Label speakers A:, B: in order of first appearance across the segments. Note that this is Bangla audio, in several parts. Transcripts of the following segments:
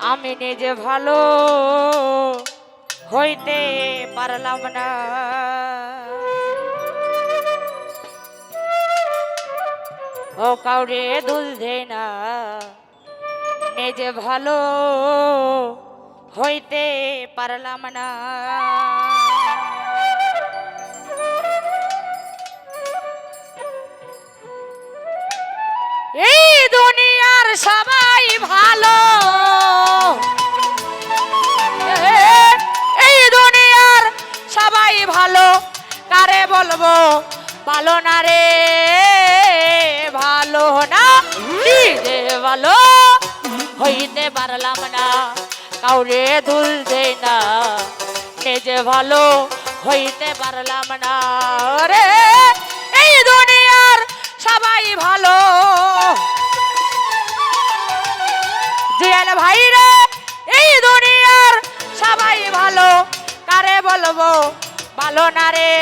A: আমি নিজে ভালো হইতে পারলাম না। ও কাউরে দুল দে না। নিজে ভালো হইতে পারলাম না। দুনিয়ার সবাই ভালো। এই দুনিয়ার সবাই ভালো, কারে বলব? ভালো না রে, ভালো না। নিজে ভালো, হইতে পারলাম না, কাউরে দুল দে না নিজে ভালো, হইতে পারলাম না। রে এই দুনিয়ার সবাই ভালো ভাই রে এই দুনিয়ার সবাই ভালো, কারে বলব? ভালো না রে,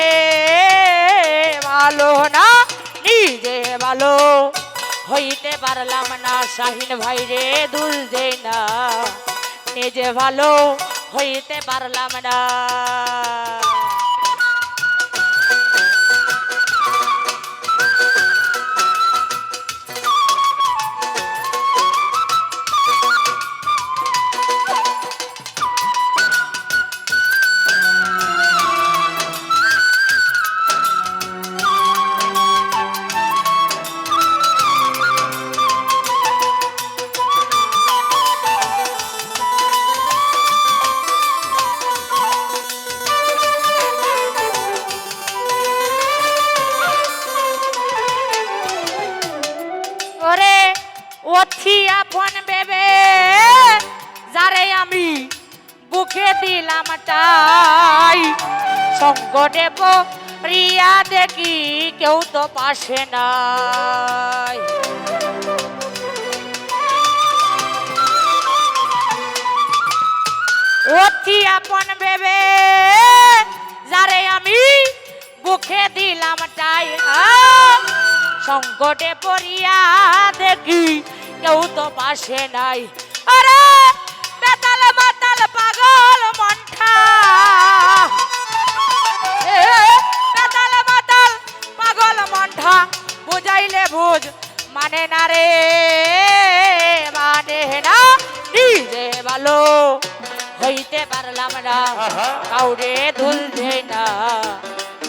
A: ভালো না, নিজে ভালো। হইতে পারলাম না, শাহিন ভাই রে দুল দে না। নিজে ভালো, হইতে পারলাম না। অথি আপন বেবে যারে আমি বুকে দিলাম তাই। সংকটে রিয়া দেখি কেউ তো পাশে নাই। অতি আপন ভেবে, যারে আমি বুকে দিলাম তাই। সংকটে পড়িয়া দেখি কেউ তো পাশে নাই। আরে বেতাল মাতাল পাগল মন্ঠা এ, বেতাল মাতাল পাগল মন্ঠা বুঝাইলে বুঝ মানে না রে মানে না নিজে ভালো হইতে পারলাম না। কাউরে ধুল দে না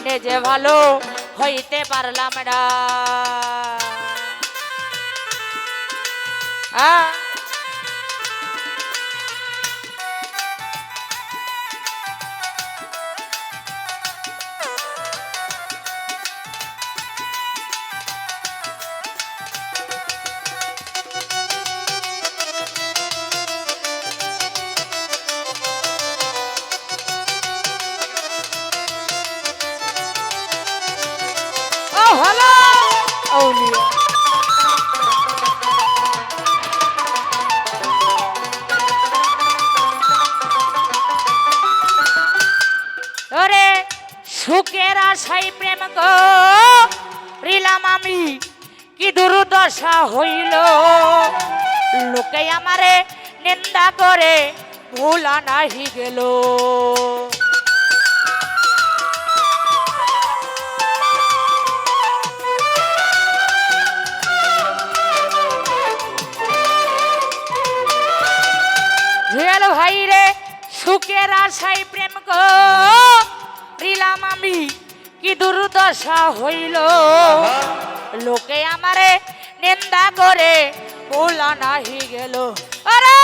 A: নিজে ভালো হইতে পারলাম না। 啊。ওরে সুখের আশাই প্রেম রিলাম আমি, কি দুর্দশা হইল। লোকে আমারে নিন্দা করে, ভুলা নাহি গেল। সুখের আশাই প্রেম গো। রিলাম আমি কি দুর্দশা হইল। লোকে আমারে নিন্দা করে ভোলা নাহি গেল। আরে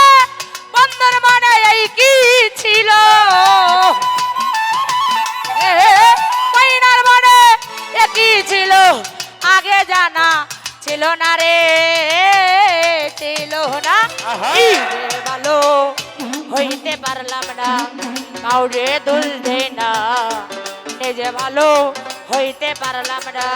A: বন্ধুর মনে এই কি ছিল? এ, ময়নার মনে একই ছিল? আগে জানা ছিল না রে ছিল না। কি হইতে পারলাম না। কাউরে দুলতে না। নিজে ভালো হইতে পারলাম না।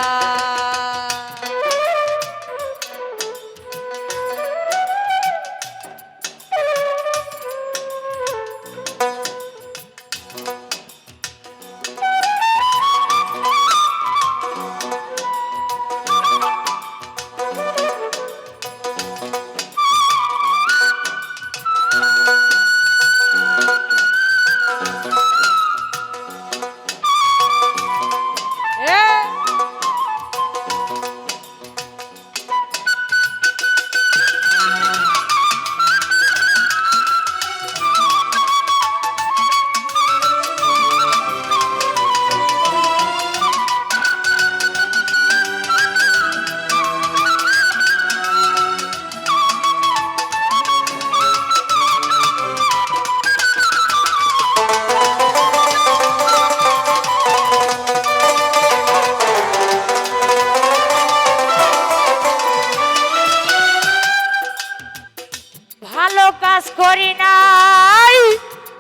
A: কাজ করি নাই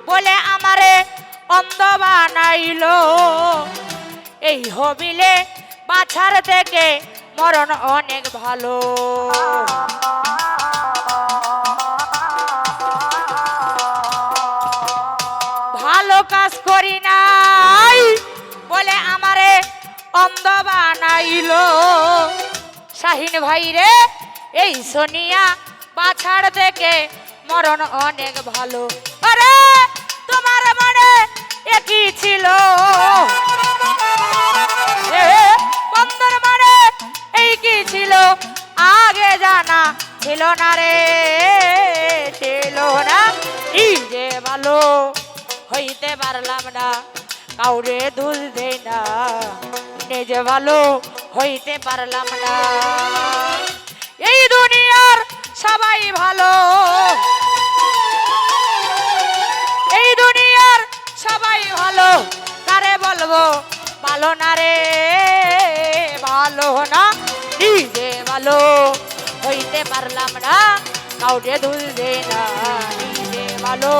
A: বলে আমারে অন্ধ বানাইলো। এই হবিলে বাছার থেকে মরণ অনেক ভালো। ভালো কাজ করি নাই বলে আমারে অন্ধ বানাইলো। শাহিন ভাই রে এই সোনিয়া বাছার থেকে মরণ অনেক ভালো। আরে, তোমার মনে একই ছিল? বন্ধুর মানে এই কি ছিল? আগে জানা ছিল না রে, ছিল না। এই যে ভালো, হইতে পারলাম না। কাউরে দুল দে না। নিজে ভালো হইতে পারলাম না। এই দুনিয়ার ভালো না রে, ভালো না। নিজে ভালো, হইতে পারলাম না, কাউকে দুল দে না নিজে ভালো,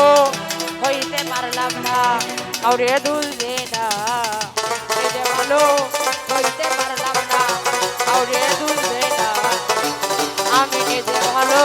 A: হইতে পারলাম না কাউরে দুল দে না নিজে ভালো, হইতে পারলাম না কাউরে দুল দে না। আমি নিজে ভালো